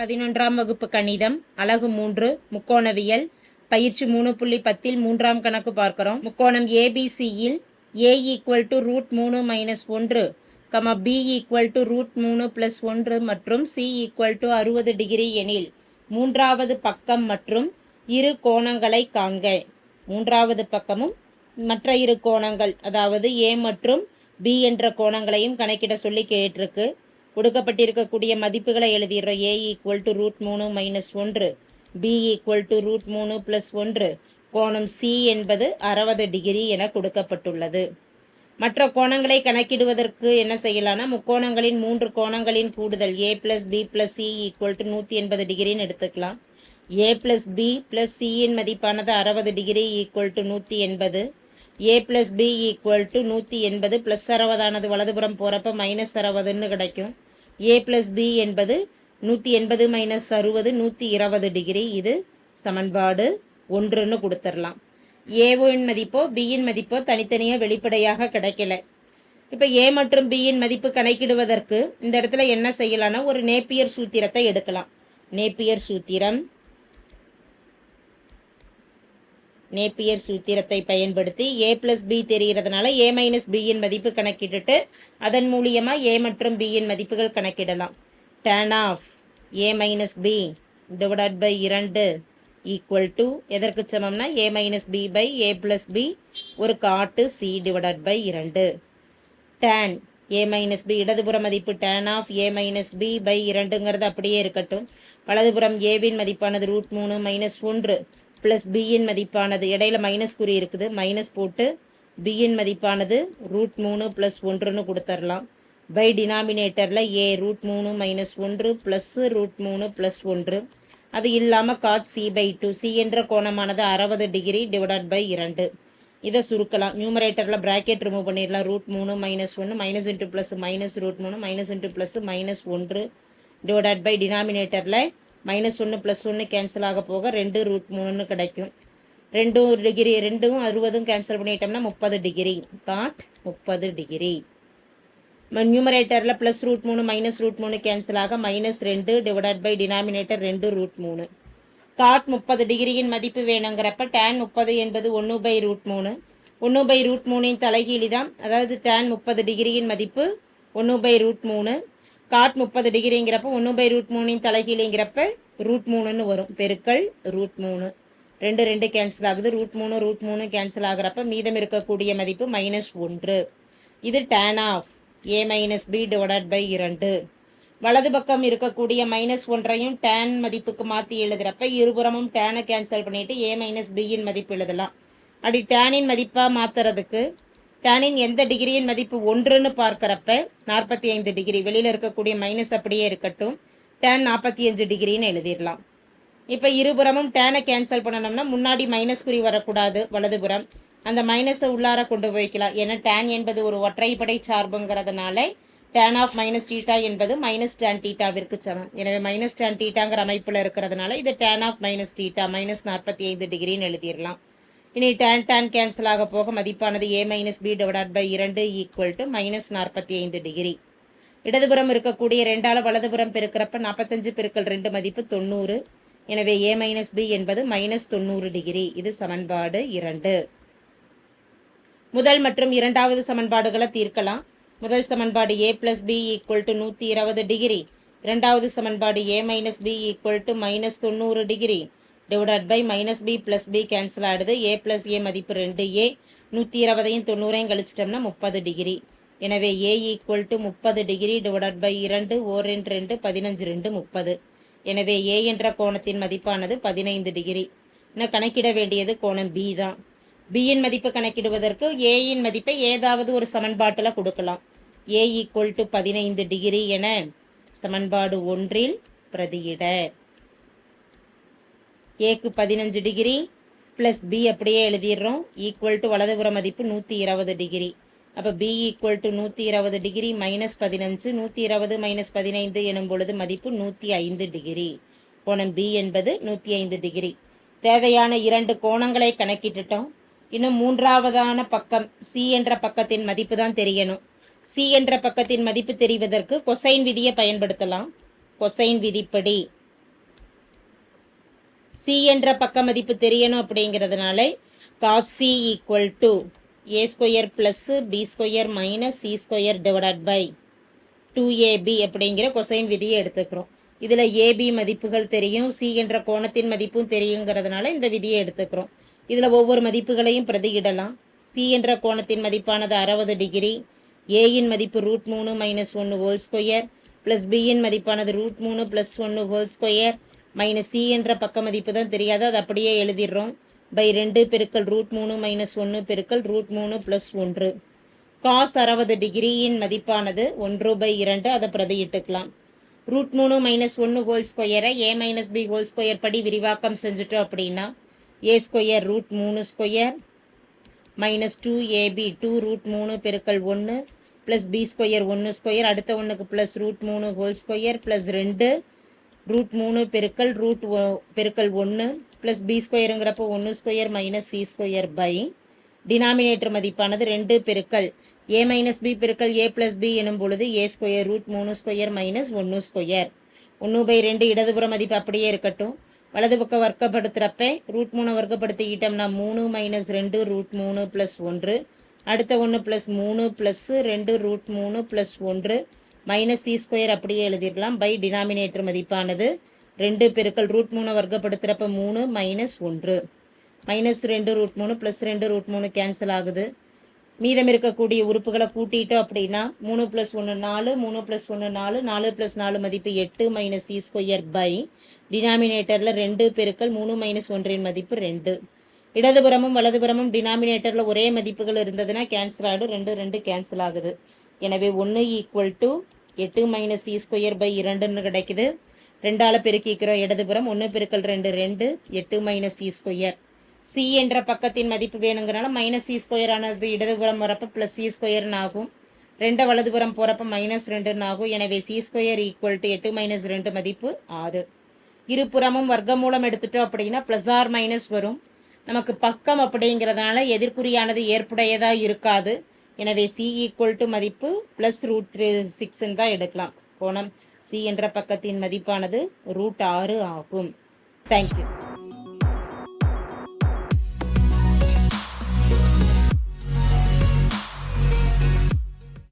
பதினொன்றாம் வகுப்பு கணிதம் அலகு மூன்று முக்கோணவியல் பயிற்சி மூணு புள்ளி பத்தில் மூன்றாம் கணக்கு பார்க்கிறோம். முக்கோணம் ஏபிசியில் ஏ ஈக்குவல் டு ரூட் மூணு மைனஸ் ஒன்று comma B equal to root மூணு ப்ளஸ் ஒன்று மற்றும் சி ஈக்குவல் டு அறுபது டிகிரி எனில் மூன்றாவது பக்கம் மற்றும் இரு கோணங்களை காண்க. மூன்றாவது பக்கமும் மற்ற இரு கோணங்கள் அதாவது ஏ மற்றும் பி என்ற கோணங்களையும் கணக்கிட சொல்லி கேட்டிருக்கு. கொடுக்கப்பட்டிருக்கக்கூடிய மதிப்புகளை எழுதிடுறோம். ஏ ஈக்குவல் டு ரூட் மூணு மைனஸ் ஒன்று. பி ஈக்குவல் டு ரூட் மூணு ப்ளஸ் ஒன்று. கோணம் சி என்பது அறுபது டிகிரி என கொடுக்கப்பட்டுள்ளது. மற்ற கோணங்களை கணக்கிடுவதற்கு என்ன செய்யலாம்னா முக்கோணங்களின் மூன்று கோணங்களின் கூடுதல் A plus B plus C equal to நூற்றி எண்பது டிகிரின்னு எடுத்துக்கலாம். ஏ பிளஸ் பி பிளஸ் சியின் மதிப்பானது அறுபது டிகிரி ஈக்குவல் டு நூற்றி எண்பது. A plus B equal to நூற்றி எண்பது ப்ளஸ் அறுபதானது வலதுபுறம் போகிறப்ப மைனஸ் அறுபதுன்னு கிடைக்கும். ஏ ப்ளஸ் பி என்பது நூற்றி எண்பது மைனஸ் அறுபது நூற்றி இருபது டிகிரி இது சமன்பாடு ஒன்றுன்னு கொடுத்துடலாம். ஏவின் மதிப்போ பியின் மதிப்போ தனித்தனியாக வெளிப்படையாக கிடைக்கல. இப்போ ஏ மற்றும் பியின் மதிப்பு கணக்கிடுவதற்கு இந்த இடத்துல என்ன செய்யலான்னா ஒரு நேப்பியர் சூத்திரத்தை எடுக்கலாம். நேப்பியர் சூத்திரம். நேப்பியர் சூத்திரத்தை பயன்படுத்தி ஏ பிளஸ் பி தெரிகிறதுனால ஏ மைனஸ் பியின் மதிப்பு கணக்கிட்டுட்டு அதன் மூலியமாக ஏ மற்றும் பியின் மதிப்புகள் கணக்கிடலாம். Tan of A minus B divide by இரண்டு ஈக்குவல் டு எதற்கு சமம்னா A minus B by A plus B ஒரு காட்டு சி டிவைட் பை இரண்டு. டேன் ஏ மைனஸ் பி இடதுபுற மதிப்பு tan of A minus B by இரண்டுங்கிறது அப்படியே இருக்கட்டும். வலதுபுறம் ஏவின் மதிப்பானது ரூட் மூணு மைனஸ் ஒன்று. ப்ளஸ் பியின் மதிப்பானது இடையில மைனஸ் குறி இருக்குது. மைனஸ் போட்டு பியின் மதிப்பானது ரூட் மூணு ப்ளஸ் ஒன்றுன்னு கொடுத்துடலாம் பை டினாமினேட்டரில் ஏ ரூட் மூணு மைனஸ் ஒன்று ப்ளஸ்ஸு ரூட் மூணு ப்ளஸ் ஒன்று. அது இல்லாமல் cot C by two C என்ற கோணமானது அறுபது டிகிரி டிவைடட் பை இரண்டு. இதை சுருக்கலாம். நியூமரேட்டரில் ப்ராக்கெட் ரிமூவ் பண்ணிடலாம். ரூட் மூணு மைனஸ் ஒன்று minus into plus minus root மூணு மைனஸ் இன்ட்டு ப்ளஸ் மைனஸ் ஒன்று. டிவைடட் பை டினாமினேட்டரில் மைனஸ் ஒன்று ப்ளஸ் ஒன்று கேன்சல் ஆக போக ரெண்டு ரூட் மூணுன்னு கிடைக்கும். ரெண்டும் டிகிரி ரெண்டும் அறுபதும் கேன்சல் பண்ணிட்டோம்னா முப்பது டிகிரி காட் முப்பது டிகிரி நியூமரேட்டரில் ப்ளஸ் ரூட் மூணு மைனஸ் ரூட் மூணு கேன்சல் ஆக மைனஸ் ரெண்டு டிவைடட் பை டினாமினேட்டர் ரெண்டு ரூட் மூணு. காட் முப்பது டிகிரியின் மதிப்பு வேணுங்கிறப்ப டேன் முப்பது என்பது ஒன்று பை ரூட் மூணு. ஒன்று பை ரூட் மூணின் தலைகீழி தான். அதாவது டேன் முப்பது டிகிரியின் மதிப்பு ஒன்று பை ரூட் மூணு. காட் முப்பது டிகிரிங்கிறப்ப ஒன்று பை ரூட் மூணின் தலைகீழிங்கிறப்ப ரூட் மூணுன்னு வரும். பெருக்கல் ரூட் மூணு. ரெண்டு ரெண்டு கேன்சல் ஆகுது. ரூட் மூணு ரூட் மூணு கேன்சல் ஆகுறப்ப மீதம் இருக்கக்கூடிய மதிப்பு மைனஸ் ஒன்று. இது tan of A minus B divide by இரண்டு. வலது பக்கம் இருக்கக்கூடிய மைனஸ் ஒன்றையும் டேன் மதிப்புக்கு மாற்றி எழுதுகிறப்ப இருபுறமும் டேனை கேன்சல் பண்ணிவிட்டு ஏ மைனஸ் பியின் மதிப்பு எழுதலாம். அப்படி டேனின் மதிப்பாக மாற்றுறதுக்கு டேனின் எந்த டிகிரியின் மதிப்பு ஒன்றுன்னு பார்க்குறப்ப நாற்பத்தி ஐந்து டிகிரி வெளியில் இருக்கக்கூடிய மைனஸ் அப்படியே இருக்கட்டும். டேன் நாற்பத்தி அஞ்சு டிகிரின்னு எழுதிடலாம். இப்போ இருபுறமும் டேனை கேன்சல் பண்ணணும்னா முன்னாடி மைனஸ் குறி வரக்கூடாது வலதுபுறம். அந்த மைனஸை உள்ளார கொண்டு போய்க்கலாம். ஏன்னா டேன் என்பது ஒரு ஒற்றைப்படை சார்புங்கிறதுனால டேன் ஆஃப் மைனஸ் டீட்டா என்பது மைனஸ் டேன் டீட்டாவிற்கு சமம். எனவே மைனஸ் டேன் டீட்டாங்கிற அமைப்பில் இருக்கிறதுனால இது tan of minus theta minus நாற்பத்தி ஐந்து டிகிரின்னு எழுதிடலாம். இனி டேன் டேன் கேன்சல் ஆக போக மதிப்பானது A minus B divide by இரண்டு ஈக்குவல் டு மைனஸ் நாற்பத்தி ஐந்து டிகிரி இடதுபுறம் இருக்கக்கூடிய ரெண்டால வலதுபுறம் பெருக்கிறப்ப நாற்பத்தஞ்சு பெருக்கள் ரெண்டு மதிப்பு தொண்ணூறு. எனவே ஏ மைனஸ் பி என்பது மைனஸ் தொண்ணூறு டிகிரி இது சமன்பாடு இரண்டு. முதல் மற்றும் இரண்டாவது சமன்பாடுகளை தீர்க்கலாம். முதல் சமன்பாடு A plus B equal to நூற்றி இருபது டிகிரி இரண்டாவது சமன்பாடு A minus B equal to minus தொண்ணூறு degree divided by minus B plus B cancel ஆகிடுது ஏ ப்ளஸ் ஏ மதிப்பு ரெண்டு. ஏ நூற்றி இருபதையும் தொண்ணூறையும் கழிச்சிட்டோம்னா முப்பது டிகிரி எனவே ஏ ஈக்குவல் டு முப்பது டிகிரி டிவைடட் பை இரண்டு ஓர் ரெண்டு ரெண்டு பதினஞ்சு ரெண்டு முப்பது. எனவே ஏ என்ற கோணத்தின் மதிப்பானது பதினைந்து டிகிரி இன்னும் கணக்கிட வேண்டியது கோணம் பி தான். பியின் மதிப்பு கணக்கிடுவதற்கு ஏயின் மதிப்பை ஏதாவது ஒரு சமன்பாட்டில் கொடுக்கலாம். ஏ ஈக்குவல் டு பதினைந்து டிகிரி என சமன்பாடு ஒன்றில் பிரதியிட. ஏக்கு பதினஞ்சு டிகிரி ப்ளஸ் பி அப்படியே எழுதிடுறோம். ஈக்குவல் டு வலதுபுற மதிப்பு நூற்றி இருபது டிகிரி. அப்போ பி ஈக்குவல் டு நூற்றி இருபது டிகிரி மைனஸ் பதினஞ்சு நூற்றி இருபது மைனஸ் பதினைந்து எனும் பொழுது மதிப்பு நூற்றி ஐந்து டிகிரி. கோணம் பி என்பது நூற்றி ஐந்து டிகிரி. தேவையான இரண்டு கோணங்களை கணக்கிட்டுட்டோம். இன்னும் மூன்றாவதான பக்கம் சி என்ற பக்கத்தின் மதிப்பு தான் தெரியணும். சி என்ற பக்கத்தின் மதிப்பு தெரிவதற்கு கொசைன் விதியை பயன்படுத்தலாம். கொசைன் விதிப்படி சி என்ற பக்க மதிப்பு தெரியணும் அப்படிங்கிறதுனால cos C equal to A square plus B square minus C square divided by two AB அப்படிங்கிற கொசைன் விதியை எடுத்துக்கிறோம். இதில் ஏபி மதிப்புகள் தெரியும் சி என்ற கோணத்தின் மதிப்பும் தெரியுங்கிறதுனால இந்த விதியை எடுத்துக்கிறோம். இதில் ஒவ்வொரு மதிப்புகளையும் பிரதியிடலாம். சி என்ற கோணத்தின் மதிப்பானது அறுபது டிகிரி ஏயின் மதிப்பு ரூட் மூணு மைனஸ் ஒன்று ஹோல் ஸ்கொயர் ப்ளஸ் பியின் மதிப்பானது ரூட் மூணு ப்ளஸ் ஒன்று ஹோல் ஸ்கொயர் மைனஸ் சி என்ற பக்க மதிப்பு தான் தெரியாது. அது அப்படியே எழுதிடுறோம். பை ரெண்டு பெருக்கல் ரூட் மூணு மைனஸ் ஒன்று பெருக்கல் ரூட் மூணு ப்ளஸ் ஒன்று. காஸ் அறுபது டிகிரியின் மதிப்பானது ஒன்று பை இரண்டு. அதை பிரதியிட்டுக்கலாம் ரூட் மூணு மைனஸ் ஒன்று ஹோல் ஸ்கொயரை A minus B whole square படி விரிவாக்கம் செஞ்சுட்டோம் அப்படின்னா ஏ ஸ்கொயர் ரூட் மூணு square minus two AB two root மூணு பெருக்கல் ஒன்று ப்ளஸ் பி ஸ்கொயர் ஒன்று ஸ்கொயர் அடுத்த ஒன்றுக்கு ப்ளஸ் ரூட் மூணு ஹோல் ஸ்கொயர் ப்ளஸ் ரெண்டு ரூட் மூணு பெருக்கல் ரூட் பெருக்கல் ஒன்று ப்ளஸ் பி ஸ்கொயருங்கிறப்போ ஒன்று square minus C square by denominator மதிப்பானது ரெண்டு பெருக்கல். ஏ மைனஸ் பி பெருக்கல் ஏ ப்ளஸ் பி எனும் பொழுது ஏ ஸ்கொயர் ரூட் மூணு ஸ்கொயர் மைனஸ் ஒன்று ஸ்கொயர் ஒன்று பை ரெண்டு இடதுபுற மதிப்பு அப்படியே இருக்கட்டும். வலது பக்கம் வர்க்கப்படுத்துகிறப்ப ரூட் மூணு வர்க்கப்படுத்திக்கிட்டோம்னா மூணு மைனஸ் ரெண்டு ரூட் மூணு ப்ளஸ் ஒன்று. அடுத்த ஒன்று ப்ளஸ் மூணு ப்ளஸ்ஸு ரெண்டு ரூட் மூணு ப்ளஸ் ஒன்று. மைனஸ் சி ஸ்கொயர் அப்படியே எழுதிடலாம் பை டினாமினேட்டர் மதிப்பானது ரெண்டு பெருக்கல் ரூட் மூணு வர்க்கப்படுத்துகிறப்ப மூணு மைனஸ் ஒன்று. மைனஸ் ரெண்டு ரூட் மூணு ப்ளஸ் ரெண்டு ரூட் மூணு கேன்சல் ஆகுது. மீதம் இருக்கக்கூடிய உறுப்புகளை கூட்டிட்டோம் அப்படின்னா மூணு ப்ளஸ் ஒன்று நாலு மூணு ப்ளஸ் ஒன்று நாலு நாலு ப்ளஸ் நாலு மதிப்பு எட்டு மைனஸ் சி ஸ்கொயர் பை டினாமினேட்டரில் ரெண்டு பெருக்கல் மூணு மைனஸ் ஒன்றின் மதிப்பு ரெண்டு. இடதுபுறமும் வலதுபுறமும் டினாமினேட்டரில் ஒரே மதிப்புகள் இருந்ததுன்னா கேன்சல் ஆகிடும் ரெண்டு ரெண்டு கேன்சல் ஆகுது. எனவே ஒன்று ஈக்குவல் டு எட்டு மைனஸ் சி ஸ்கொயர் பை இரண்டுன்னு கிடைக்குது. ரெண்டால் பெருக்கிக்கிறோம் இடதுபுறம் ஒன்று பெருக்கல் ரெண்டு ரெண்டு. எட்டு மைனஸ் சி ஸ்கொயர் சி என்ற பக்கத்தின் மதிப்பு வேணுங்கிறனால மைனஸ் சி ஸ்கொயர் ஆனது இடதுபுறம் வரப்போ ப்ளஸ் சி ஸ்கொயர்னு ஆகும். ரெண்டு வலதுபுறம் போகிறப்ப மைனஸ் ரெண்டுன்னு ஆகும். எனவே சி ஸ்கொயர் ஈக்குவல் டு எட்டு மைனஸ் ரெண்டு மதிப்பு ஆறு. இருபுறமும் வர்க்கமூலம் எடுத்துட்டோம் அப்படின்னா ப்ளஸ் ஆர் மைனஸ் வரும். நமக்கு பக்கம் அப்படிங்கிறதுனால எதிர்குறியானது ஏற்புடையதாக இருக்காது. எனவே சி ஈக்குவல் டு மதிப்பு ப்ளஸ் ரூட் த்ரீ சிக்ஸ்ன்னு தான் எடுக்கலாம். கோணம் சி என்ற பக்கத்தின் மதிப்பானது ரூட் ஆறு ஆகும். தேங்க்யூ